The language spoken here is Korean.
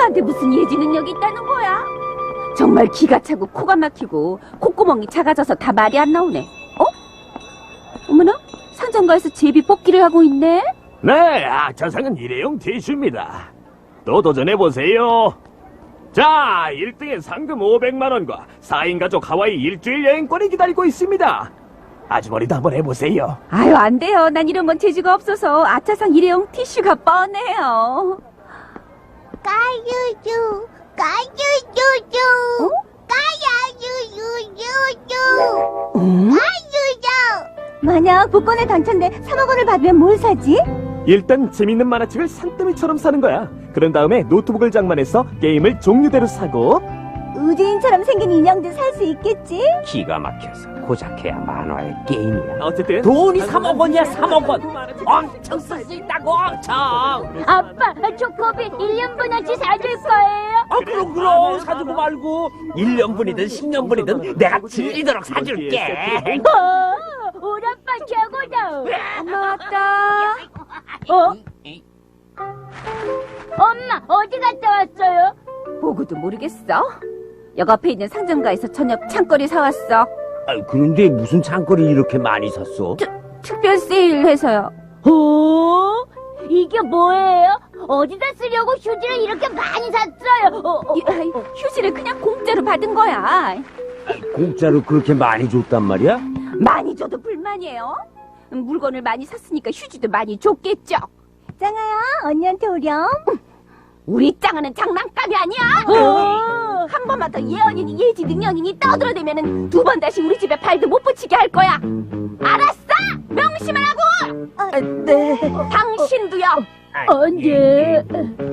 짱아한테 무슨 예지 능력이 있다는 거야? 정말 기가 차고 코가 막히고 콧구멍이 작아져서 다 말이 안 나오네. 어? 어머나? 상점가에서 제비 뽑기를 하고 있네? 네, 아차상은 일회용 티슈입니다. 또 도전해보세요. 자, 1등에 상금 500만원과 4인 가족 하와이 일주일 여행권이 기다리고 있습니다. 아주머니도 한번 해보세요. 아유, 안 돼요. 난 이런 건 재주가 없어서 아차상 일회용 티슈가 뻔해요. 까유유 까유유유 어? 까야유유유유 응? 까유유 만약 복권에 당첨돼 3억 원을 받으면 뭘 사지? 일단 재밌는 만화책을 산더미처럼 사는 거야. 그런 다음에 노트북을 장만해서 게임을 종류대로 사고 우주인처럼 생긴 인형도 살 수 있겠지? 기가 막혀서 고작 해야 만화의 게임이야. 어쨌든 돈이 3억 원이야, 3억 원. 엄청 쓸 수 있다고, 엄청. 아빠 초코비 1년분어치 사줄 거예요? 아, 그럼, 그럼. 사주고 말고. 1년분이든 10년분이든 내가 질리도록 사줄게. 어, 우리 아빠 최고다 엄마 왔다. 어? 엄마 어디 갔다 왔어요? 보고도 모르겠어. 역 앞에 있는 상점가에서 저녁 창거리 사왔어. 아, 그런데 무슨 창고를 이렇게 많이 샀어? 특별 세일 해서요. 어? 이게 뭐예요? 어디다 쓰려고 휴지를 이렇게 많이 샀어요? 어, 어, 이, 아이, 휴지를 그냥 공짜로 받은 거야. 공짜로 그렇게 많이 줬단 말이야? 많이 줘도 불만이에요. 물건을 많이 샀으니까 휴지도 많이 줬겠죠. 짱아야, 언니한테 오렴. 우리 짱아는 장난감이 아니야. 어. 더 예언이니 예지 능력이니 떠들어대면은 두 번 다시 우리 집에 발도 못 붙이게 할 거야. 알았어? 명심하라고. 네. 당신도요. 언제? 음.